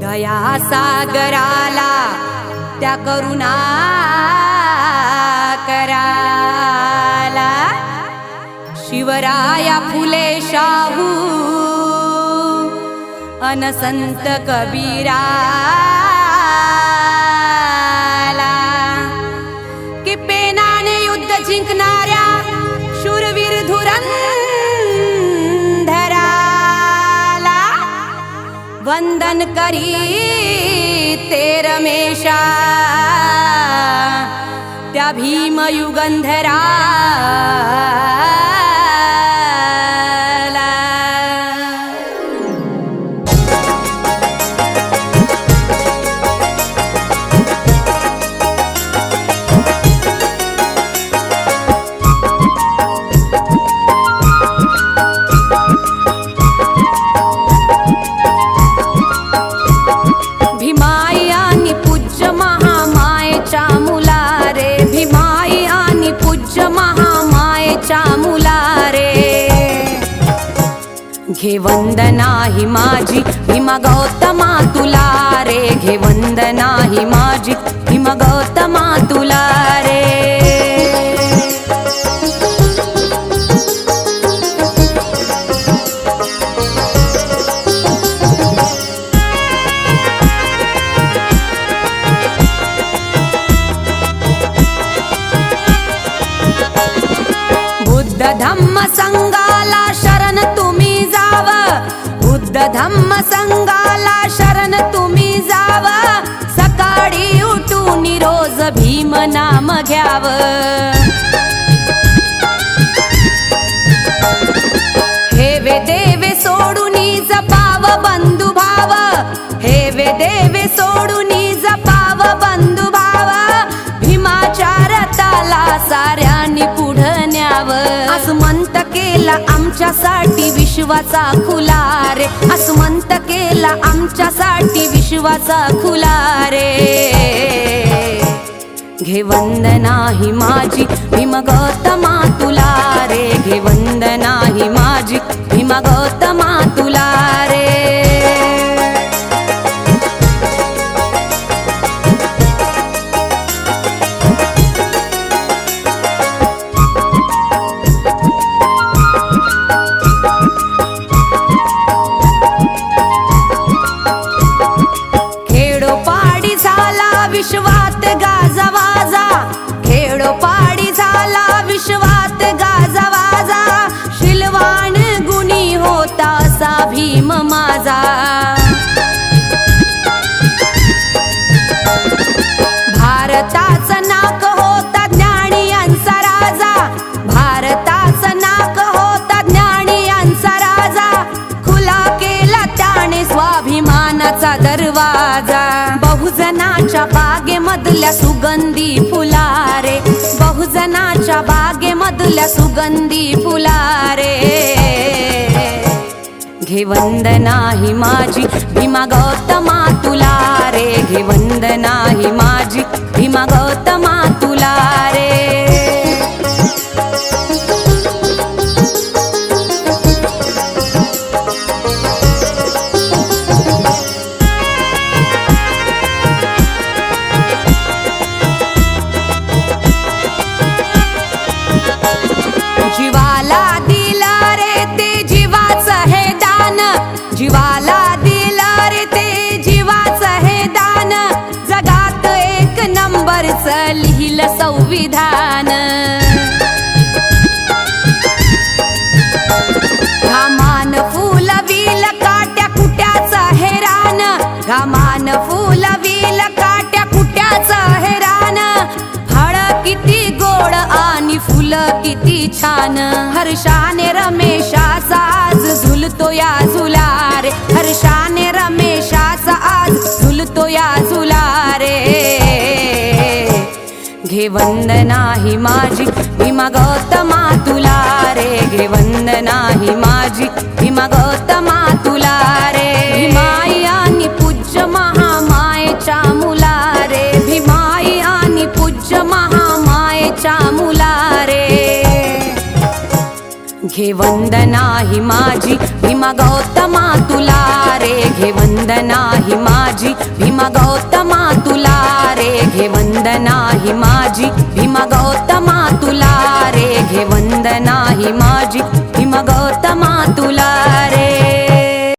दया सागराला त्या करुणा कराला. शिवराया फुले शाहू अनसंत कबीरा. वंदन करी ते रमेशा त्या भीमयुगंधरा घे वंदना ही माझी. भीमा गौतमा तुला रे. घे वंदना ही माझी. भीमा गौतमा तुला रे. बुद्ध धम्म संगा धम्म संघाला शरण तुम्ही जाव. सकाळी उठून रोज भीम नाम घ्यावं. केला आमच्यासाठी विश्वाचा खुलारे आसमंत केला आमच्यासाठी विश्वाचा खुलारे घे वंदना ही माझी भीम गौतमा तुला रे. घे वंदना ही माझी भीम गौतमा तुला झाला विश्वात गाजवाजा खेडोपाडी झाला विश्वात गाजवाजा शिलवाण गुणी होता असा भीम माझा. नाक होता ज्ञानी यांचा राजा. भारताचं नाक होता ज्ञानी यांचा राजा. खुला केला त्याने स्वाभिमानाचा दरवाजा. बहुजनाच्या बागेमधल्या सुगंधी फुलारे. बहुजनाच्या बागेमधल्या सुगंधी फुलारे. घे वंदना ही माझी भीमा गौतमा तुला रे घे वंदना ही माझी भीमा गौतमा नंबरचं लिहिलं संविधान. घामान फुल विल काट्या कुट्याचा हेरान. घामान फुल विल काट्या कुट्याचा हैरान. फळ किती गोड आणि फुल किती छान. हर्षाने रमेशाचा आज झुलतो या झुलारे. हर्षाने रमेशाचा आज झुलतो या झुलारे. घे वंदना ही माझी. भीमा गौतमा तुला रे. घे वंदना ही माझी. भीमा गौतमा घे वंदना ही माझी. भीमा गौतमा तुला रे. घे वंदना ही माझी. भीमा गौतमा तुला रे. घे वंदना ही माझी.